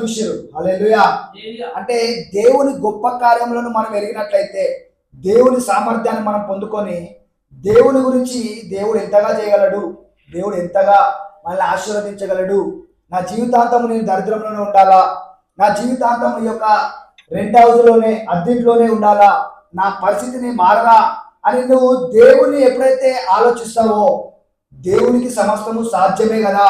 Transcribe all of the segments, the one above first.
చూసారు హల్లెలూయా. అంటే దేవుని గొప్ప కార్యములను మనం ఎరిగినట్లయితే దేవుని సామర్థ్యాన్ని మనం పొందుకొని దేవుని గురించి దేవుడు ఎంతగా చేయగలడు దేవుడు ఎంతగా మనల్ని ఆశీర్వదించగలడు నా జీవితాంతం నేను దరిద్రంలోనే ఉండాలా నా జీవితాంతం ఈ యొక్క రెంట్ హౌస్లోనే అద్దెంట్లోనే ఉండాలా నా పరిస్థితిని మారరా అని నువ్వు దేవుణ్ణి ఎప్పుడైతే ఆలోచిస్తావో దేవునికి సమస్తము సాధ్యమే కదా.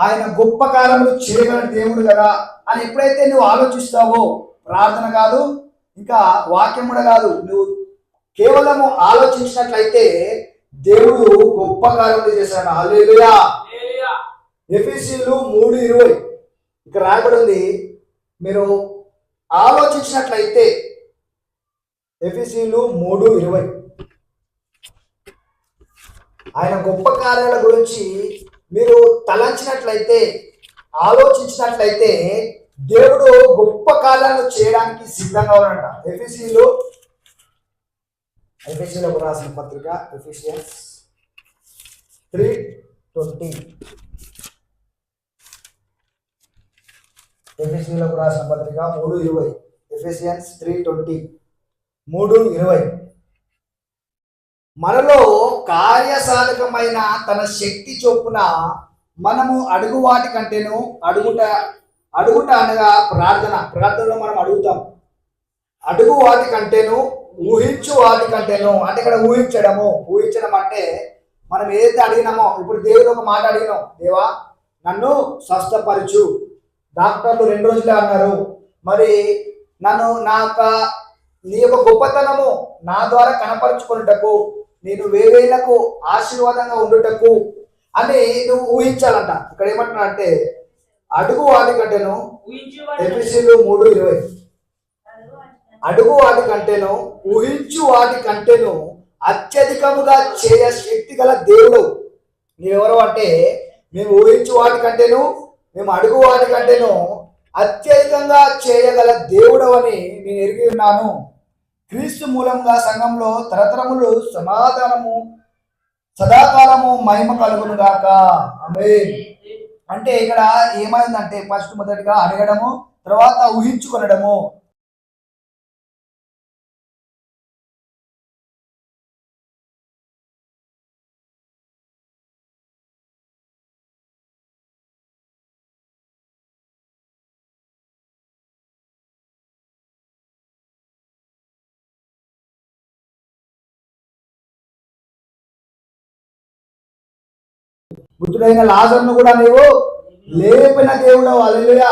ఆయన గొప్ప కార్యములు చేయగల దేవుడు కదా అని ఎప్పుడైతే నువ్వు ఆలోచిస్తావో ప్రార్థన కాదు ఇంకా వాక్యం కూడా కాదు నువ్వు కేవలము ఆలోచించినట్లయితే దేవుడు గొప్ప కార్యములు చేశాడు. హల్లెలూయా. ఎఫీసీలు మూడు ఇరవై. ఇక్కడ రాయబడి ఉంది మీరు ఆలోచించినట్లయితే ఎఫీసీలు మూడు ఇరవై. ఆయన గొప్ప కార్యాల గురించి మీరు తలంచినట్లయితే ఆలోచించినట్లయితే దేవుడు గొప్ప కాలాలు చేయడానికి సిద్ధంగా ఉన్నాడంట. ఎఫీసీలు ఎఫీసీలకు రాసిన పత్రిక ఎఫిషియన్స్ త్రీ ట్వంటీ ఎఫ్ఎస్సీలకు రాసిన పత్రిక మూడు ఇరవై. ఎఫిషియన్స్ త్రీ ట్వంటీ మూడు ఇరవై. మనలో కార్యసాధకమైన తన శక్తి చొప్పున మనము అడుగు వాటి కంటేను అడుగుట అడుగుట అనగా ప్రార్థన. ప్రార్థనలో మనం అడుగుతాం. అడుగు వాటి కంటేను ఊహించు వాటి కంటేను అంటే ఇక్కడ ఊహించడము. ఊహించడం అంటే మనం ఏదైతే అడిగినామో ఇప్పుడు దేవుడు ఒక మాట అడిగినాం. దేవా నన్ను స్వస్థపరచు. డాక్టర్లు రెండు రోజులే అన్నారు. మరి నన్ను నా యొక్క నీ యొక్క గొప్పతనము నా ద్వారా కనపరుచుకున్నటకు నేను వేరేలకు ఆశీర్వాదంగా ఉండుటకు అని నువ్వు ఊహించాలంట. ఇక్కడ ఏమంటున్నా అంటే అడుగు వాటి కంటేను ఎపిసీలు మూడు ఇరవై. అడుగు వాటి కంటేను ఊహించు వాటి కంటేను అత్యధికముగా చేయ శక్తి గల దేవుడు. నీవెవరు అంటే మేము ఊహించు వాటి కంటేను మేము అడుగు వాటి కంటేను అత్యధికంగా చేయగల దేవుడు అని నేను ఎరిగి ఉన్నాను. క్రీస్తు మూలంగా సంఘంలో తరతరములు సమాధానము సదాకాలము మహిమ కలుగును గాక. ఆమేన్. అంటే ఇక్కడ ఏమైందంటే ఫస్ట్ మొదటిగా అడగడము తర్వాత ఊహించుకొనడము. బుద్ధుడైన లాజర్ను కూడా నీవు లేపిన దేవుడు అలెలుయా